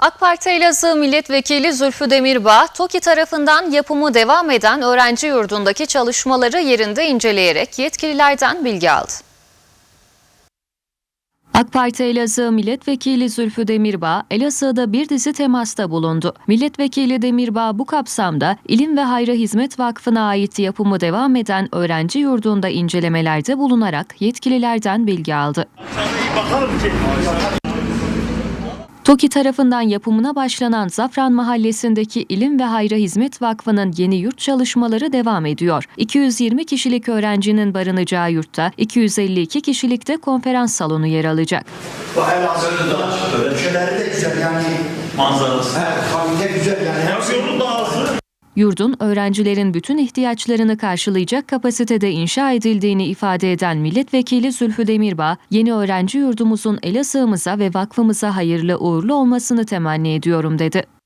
AK Parti Elazığ Milletvekili Zülfü Demirbağ, TOKİ tarafından yapımı devam eden öğrenci yurdundaki çalışmaları yerinde inceleyerek yetkililerden bilgi aldı. AK Parti Elazığ Milletvekili Zülfü Demirbağ, Elazığ'da bir dizi temasta bulundu. Milletvekili Demirbağ bu kapsamda İlim ve Hayra Hizmet Vakfı'na ait yapımı devam eden öğrenci yurdunda incelemelerde bulunarak yetkililerden bilgi aldı. TOKİ tarafından yapımına başlanan Zafran Mahallesi'ndeki İlim ve Hayra Hizmet Vakfı'nın yeni yurt çalışmaları devam ediyor. 220 kişilik öğrencinin barınacağı yurtta 252 kişilikte konferans salonu yer alacak. Bu Elazığ'da köşeleri de güzel yani. manzarası. Evet, kabinde güzel yani. Hem Yolu da hazır. Yurdun öğrencilerin bütün ihtiyaçlarını karşılayacak kapasitede inşa edildiğini ifade eden Milletvekili Zülfü Demirbağ, yeni öğrenci yurdumuzun Elazığ'ımıza ve vakfımıza hayırlı uğurlu olmasını temenni ediyorum dedi.